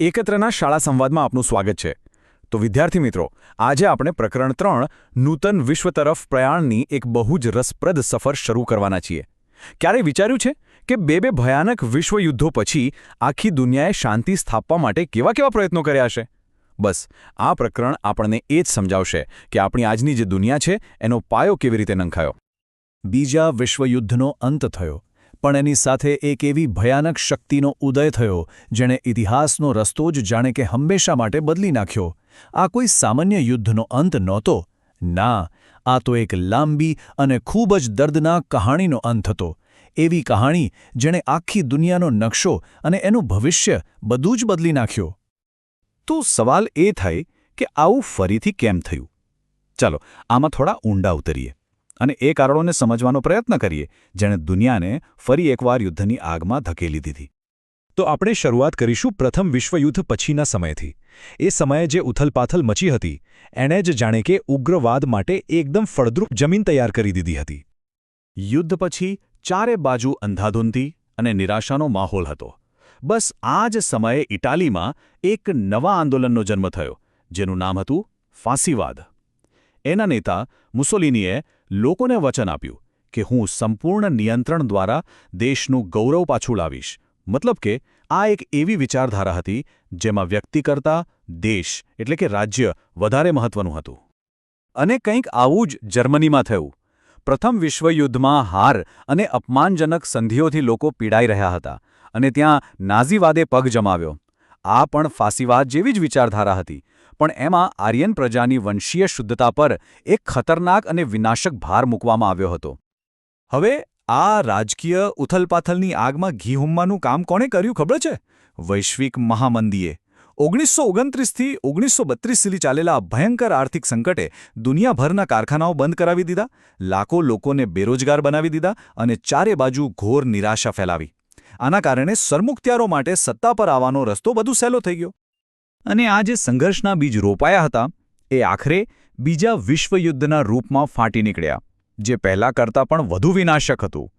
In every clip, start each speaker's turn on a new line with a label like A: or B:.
A: એકત્રના શાળા સંવાદમાં આપનું સ્વાગત છે. તો વિદ્યાર્થી મિત્રો, આજે આપણે પ્રકરણ ત્રણ, નૂતન વિશ્વ તરફ પ્રયાણની એક બહુ જ રસપ્રદ સફર શરૂ કરવાના છીએ. ક્યારે વિચાર્યું છે કે બે બે ભયાનક વિશ્વયુદ્ધો પછી આખી દુનિયાએ શાંતિ સ્થાપવા માટે કેવા કેવા પ્રયત્નો કર્યા હશે? બસ, આ પ્રકરણ આપણને એ જ સમજાવશે કે આપણી આજની જે દુનિયા છે, એનો પાયો કેવી રીતે નંખાયો?
B: બીજા વિશ્વયુદ્ધનો અંત થયો. પણ એની સાથે એક એવી ભયાનક શક્તિનો ઉદય થયો, જેણે ઇતિહાસનો રસ્તો જ જાણે કે હંમેશા માટે બદલી નાખ્યો. આ કોઈ સામાન્ય યુદ્ધનો અંત નહોતો. ના, આ તો એક લાંબી અને ખૂબ જ દર્દનાક કહાણીનો અંત હતો. એવી કહાણી જેણે આખી દુનિયાનો નકશો અને એનું ભવિષ્ય બધું જ બદલી નાખ્યો.
C: તો સવાલ એ થાય કે આવું ફરીથી કેમ થયું? ચાલો, આમાં થોડા ઊંડા ઉતરીએ. અને એ કારણોને સમજવાનો પ્રયત્ન કરીએ, જેણે દુનિયાને ફરી એકવાર યુદ્ધની આગમાં ધકેલી દીધી.
D: તો આપણે શરૂઆત કરીશું પ્રથમ વિશ્વયુદ્ધ પછીના સમયથી. એ સમયે જે ઉથલપાથલ મચી હતી, એણે જ જાણે કે ઉગ્રવાદ માટે એકદમ ફળદ્રુપ જમીન તૈયાર કરી દીધી હતી.
C: યુદ્ધ પછી ચારે બાજુ અંધાધૂંધી અને નિરાશાનો માહોલ હતો. બસ આ જ સમયે ઇટાલીમાં એક નવા આંદોલનનો જન્મ થયો, જેનું નામ હતું ફાંસીવાદ. એના નેતા મુસોલિનીએ લોકોને વચન આપ્યું કે હું સંપૂર્ણ નિયંત્રણ દ્વારા દેશનું ગૌરવ પાછું લાવીશ. મતલબ કે આ એક એવી વિચારધારા હતી જેમાં વ્યક્તિ કરતાં દેશ એટલે કે રાજ્ય વધારે મહત્વનું હતું. અને કંઈક આવું જ જર્મનીમાં થયું. પ્રથમ વિશ્વયુદ્ધમાં હાર અને અપમાનજનક સંધિઓથી લોકો પીડાઈ રહ્યા હતા અને ત્યાં નાઝીવાદે પગ જમાવ્યો. આ પણ ફાંસીવાદ જેવી જ વિચારધારા હતી. પણ એમાં આર્યન પ્રજાની વંશીય શુદ્ધતા પર એક ખતરનાક અને વિનાશક ભાર મૂકવામાં આવ્યો હતો. હવે આ રાજકીય ઉથલપાથલની આગમાં ઘી હુમવાનું કામ કોણે કર્યું ખબર છે? વૈશ્વિક મહામંદીએ. ઓગણીસો ઓગણત્રીસથી ઓગણીસો બત્રીસ સુધી ચાલેલા ભયંકર આર્થિક સંકટે દુનિયાભરના કારખાનાઓ બંધ કરાવી દીધા, લાખો લોકોને બેરોજગાર બનાવી દીધા અને ચારે બાજુ ઘોર નિરાશા ફેલાવી. આના કારણે સરમુખત્યારો માટે સત્તા પર આવવાનો રસ્તો બધુ સહેલો થઈ ગયો. અને આ જે સંઘર્ષના બીજ રોપાયા હતા, એ આખરે બીજા વિશ્વયુદ્ધના રૂપમાં ફાટી નીકળ્યા, જે પહેલાં કરતાં પણ વધુ વિનાશક હતું.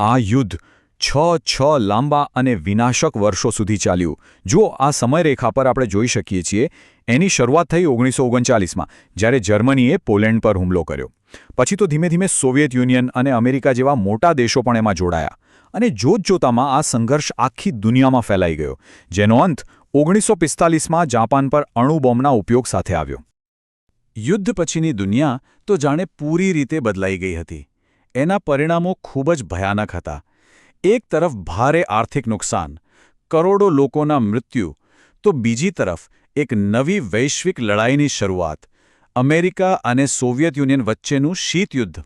C: આ યુદ્ધ છ છ લાંબા અને વિનાશક વર્ષો સુધી ચાલ્યું. જો આ સમયરેખા પર આપણે જોઈ શકીએ છીએ, એની શરૂઆત થઈ ઓગણીસો ઓગણચાલીસમાં જ્યારે જર્મનીએ પોલેન્ડ પર હુમલો કર્યો. પછી તો ધીમે ધીમે સોવિયત યુનિયન અને અમેરિકા જેવા મોટા દેશો પણ એમાં જોડાયા. અને જોતજોતામાં આ સંઘર્ષ આખી દુનિયામાં ફેલાઈ ગયો, જેનો અંત ઓગણીસો પિસ્તાલીસમાં જાપાન પર અણુબોમ્બના ઉપયોગ સાથે આવ્યો. યુદ્ધ પછીની દુનિયા તો જાણે પૂરી રીતે બદલાઈ ગઈ હતી. એના પરિણામો ખૂબ જ ભયાનક હતા. એક તરફ ભારે આર્થિક નુકસાન, કરોડો લોકોના મૃત્યુ, તો બીજી તરફ એક નવી વૈશ્વિક લડાઈની શરૂઆત, અમેરિકા અને સોવિયત યુનિયન વચ્ચેનું શીતયુદ્ધ.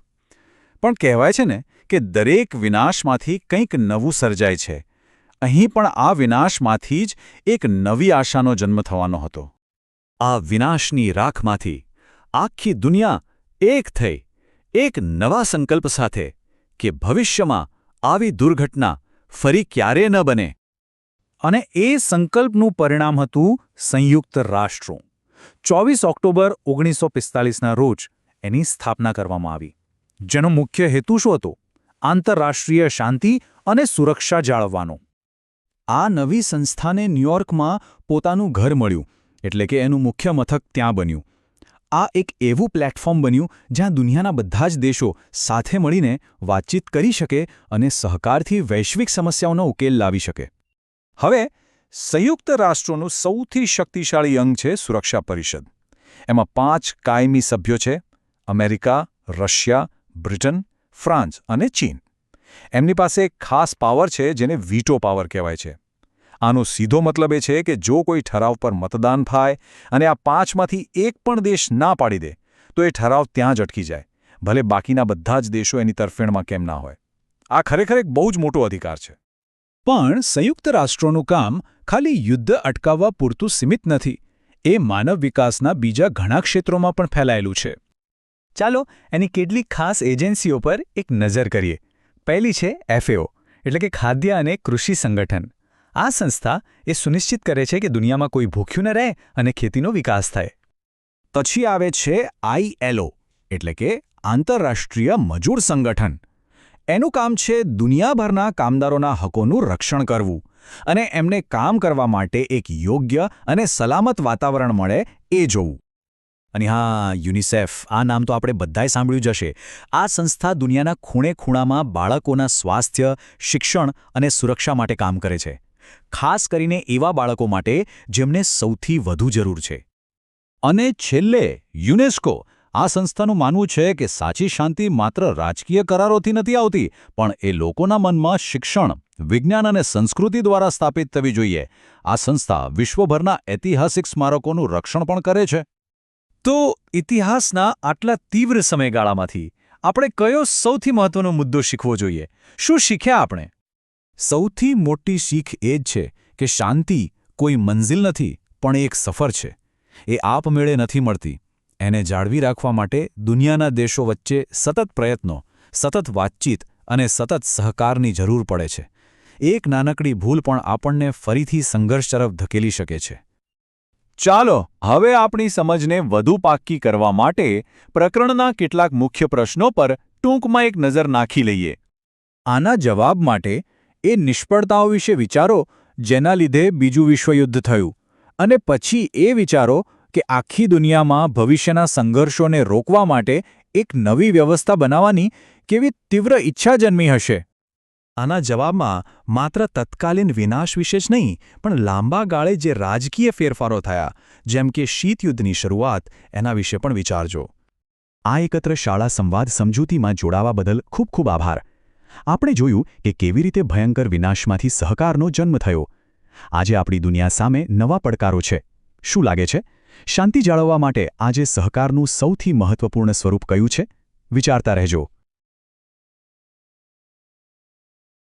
C: પણ કહેવાય છે ને કે દરેક વિનાશમાંથી કંઈક નવું સર્જાય છે. અહીં પણ આ વિનાશમાંથી જ એક નવી આશાનો જન્મ થવાનો હતો. આ વિનાશની રાખમાંથી આખી દુનિયા એક થઈ, એક નવા સંકલ્પ સાથે કે ભવિષ્યમાં આવી દુર્ઘટના ફરી ક્યારે ન બને. અને એ સંકલ્પનું પરિણામ હતું સંયુક્ત રાષ્ટ્રો. ચોવીસ ઓક્ટોબર ઓગણીસો પિસ્તાલીસના રોજ એની સ્થાપના કરવામાં આવી. જેનો મુખ્ય હેતુ શું હતો? આંતરરાષ્ટ્રીય શાંતિ અને સુરક્ષા જાળવવાનો. આ નવી સંસ્થાને ન્યૂયોર્કમાં પોતાનું ઘર મળ્યું, એટલે કે એનું મુખ્ય મથક ત્યાં બન્યું. આ એક એવું પ્લેટફોર્મ બન્યું જ્યાં દુનિયાના બધા જ દેશો સાથે મળીને વાતચીત કરી શકે અને સહકારથી વૈશ્વિક સમસ્યાઓનો ઉકેલ લાવી શકે. હવે, સંયુક્ત રાષ્ટ્રોનું સૌથી શક્તિશાળી અંગ છે સુરક્ષા પરિષદ. એમાં પાંચ કાયમી સભ્યો છે, અમેરિકા, રશિયા, બ્રિટન, ફ્રાન્સ અને ચીન. એમની પાસે એક ખાસ પાવર છે જેને વીટો પાવર કહેવાય છે. આનો સીધો મતલબ એ છે કે જો કોઈ ઠરાવ પર મતદાન થાય અને આ પાંચમાંથી એક પણ દેશ ના પાડી દે, તો એ ઠરાવ ત્યાં જ અટકી જાય, ભલે બાકીના બધા જ દેશો એની તરફેણમાં કેમ ના હોય. આ ખરેખર એક બહુ જ મોટો અધિકાર છે.
B: પણ સંયુક્ત રાષ્ટ્રોનું કામ ખાલી યુદ્ધ અટકાવવા પૂરતું સીમિત નથી. એ માનવ વિકાસના બીજા ઘણા ક્ષેત્રોમાં પણ ફેલાયેલું છે. ચાલો એની કેટલીક ખાસ એજન્સીઓ પર એક નજર કરીએ. પહેલી છે એફએઓ એટલે કે ખાદ્ય અને કૃષિ સંગઠન. આ સંસ્થા એ સુનિશ્ચિત કરે છે કે દુનિયામાં કોઈ ભૂખ્યું ન રહે અને ખેતીનો વિકાસ થાય.
C: પછી આવે છે આઈએલઓ એટલે કે આંતરરાષ્ટ્રીય મજૂર સંગઠન. એનું કામ છે દુનિયાભરના કામદારોના હકોનું રક્ષણ કરવું
B: અને એમને કામ કરવા માટે એક યોગ્ય અને સલામત વાતાવરણ મળે એ જોવું. અને હા, યુનિસેફ, આ નામ તો આપણે બધાએ સાંભળ્યું જ હશે. આ સંસ્થા દુનિયાના ખૂણે ખૂણામાં બાળકોના સ્વાસ્થ્ય, શિક્ષણ અને સુરક્ષા માટે કામ કરે છે. ખાસ કરીને એવા બાળકો માટે જેમને સૌથી વધુ જરૂર છે.
C: અને છેલ્લે, યુનેસ્કો. આ સંસ્થાનું માનવું છે કે સાચી શાંતિ માત્ર રાજકીય કરારોથી નથી આવતી, પણ એ લોકોના મનમાં શિક્ષણ, વિજ્ઞાન અને સંસ્કૃતિ દ્વારા સ્થાપિત થવી જોઈએ. આ સંસ્થા વિશ્વભરના ઐતિહાસિક સ્મારકોનું રક્ષણ પણ કરે છે.
B: તો ઇતિહાસના આટલા તીવ્ર સમયગાળામાંથી આપણે કયો સૌથી મહત્વનો મુદ્દો શીખવો જોઈએ? શું શીખ્યા આપણે? સૌથી મોટી શીખ એ જ છે કે શાંતિ કોઈ મંઝિલ નથી, પણ એક સફર છે. એ આપમેળે નથી મળતી. એને જાળવી રાખવા માટે દુનિયાના દેશો વચ્ચે સતત પ્રયત્નો, સતત વાતચીત અને સતત સહકારની જરૂર પડે છે. એક નાનકડી ભૂલ પણ આપણને ફરીથી સંઘર્ષ તરફ ધકેલી શકે છે.
C: ચાલો, હવે આપણી સમજને વધુ પાક્કી કરવા માટે પ્રકરણના કેટલાક મુખ્ય પ્રશ્નો પર ટૂંકમાં એક નજર નાખી લઈએ.
B: આના જવાબ માટે એ નિષ્ફળતાઓ વિશે વિચારો, જેના લીધે બીજું વિશ્વયુદ્ધ થયું. અને પછી એ વિચારો કે આખી દુનિયામાં ભવિષ્યના સંઘર્ષોને રોકવા માટે એક નવી વ્યવસ્થા બનાવવાની કેવી તીવ્ર ઈચ્છા જન્મી હશે.
A: આના જવાબમાં માત્ર તત્કાલીન વિનાશ વિશે જ નહીં, પણ લાંબા ગાળે જે રાજકીય ફેરફારો થયા, જેમ કે શીતયુદ્ધની શરૂઆત, એના વિશે પણ વિચારજો. આ એકત્ર શાળા સંવાદ સમજૂતીમાં જોડાવા બદલ ખૂબ ખૂબ આભાર. આપણે જોયું કે કેવી રીતે ભયંકર વિનાશમાંથી સહકારનો જન્મ થયો. આજે આપણી દુનિયા સામે નવા પડકારો છે. શું લાગે છે? શાંતિ જાળવવા માટે આજે સહકારનું સૌથી મહત્વપૂર્ણ સ્વરૂપ કયું છે? વિચારતા રહેજો.